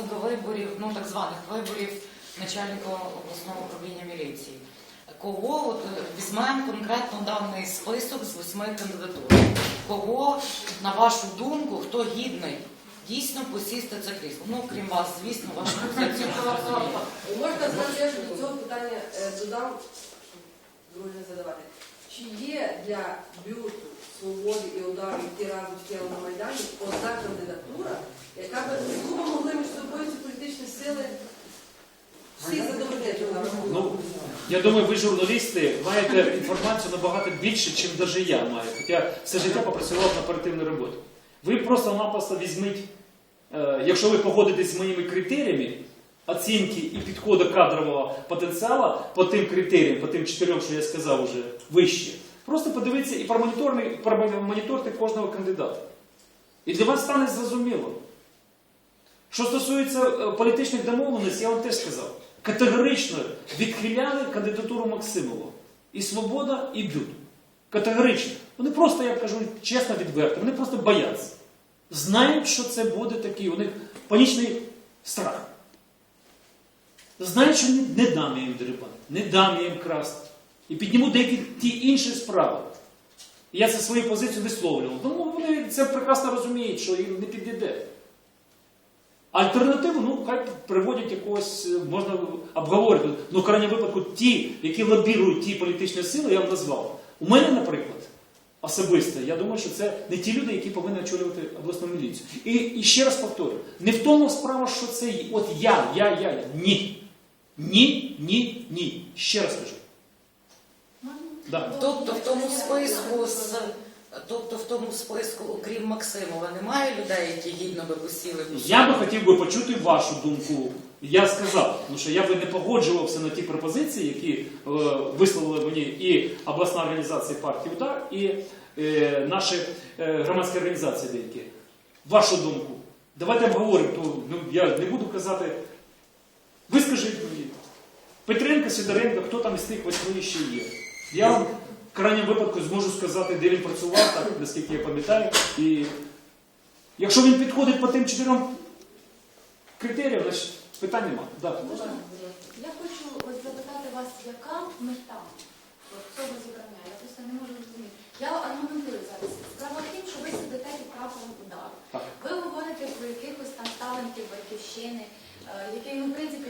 готувалися до виборів, ну так званих виборів начальника обласного управління міліції. Кого от е, візьмемо конкретно даний список з восьми кандидатур? Кого, на вашу думку, хто гідний дійсно посісти це крісло? Ну, крім вас, звісно, вашу позицію. Можна я ж до цього питання е, додам, друге задавати. Чи є для бюту, свободи і удару йти разом тілом на Майдані одна кандидатура, яка би яку би могли між собою ці політичні сили всі задовольнити на рахунок? Ну, я думаю, ви журналісти маєте інформацію набагато більше, ніж навіть я маю. Хоча все життя попрацював на оперативну роботу. Ви просто-напросто візьміть, е, якщо ви погодитесь з моїми критеріями оцінки і підходу кадрового потенціалу по тим критеріям, по тим чотирьом, що я сказав уже вище, просто подивіться і промоніторте кожного кандидата. І для вас стане зрозуміло. Що стосується е, політичних домовленостей, я вам теж сказав. Категорично відхиляли кандидатуру Максимова. І Свобода, і Бют. Категорично. Вони просто, я кажу чесно, відверто, вони просто бояться. Знають, що це буде такий, у них панічний страх. Знають, що не, дам їм дерибати, не дам їм красти. І підніму деякі ті інші справи. І я це свою позицію висловлював. Тому вони це прекрасно розуміють, що їм не підійде. Альтернативу, ну, хай приводять якогось, е, можна обговорити. Ну, в крайньому випадку, ті, які лобірують ті політичні сили, я вам назвав. У мене, наприклад, особисто, я думаю, що це не ті люди, які повинні очолювати обласну міліцію. І, і ще раз повторю, не в тому справа, що це є. от я, я, я, я. Ні. Ні, ні, ні. Ще раз кажу. Да. Тобто в тому списку з тобто в тому списку, окрім Максимова, немає людей, які гідно би посіли Я би хотів би почути вашу думку. Я сказав, тому що я би не погоджувався на ті пропозиції, які е, висловили мені і обласна організація партії УДАР, і е, наші е, громадські організації деякі. Вашу думку. Давайте обговоримо. То, ну, я не буду казати. Ви скажіть мені. Петренко, Сидоренко, хто там із тих восьми ще є? Я вам в крайньому випадку зможу сказати, де він працював, так, наскільки я пам'ятаю. І якщо він підходить по тим чотирьом критеріям, значить питань нема. Да. Можна? Я хочу ось запитати вас, яка мета от цього зібрання? Я просто не можу зрозуміти. Я аргументую зараз. Справа в тім, що ви сидите під прапором удару. Ви говорите про якихось там талантів батьківщини, е, які, ну, в принципі,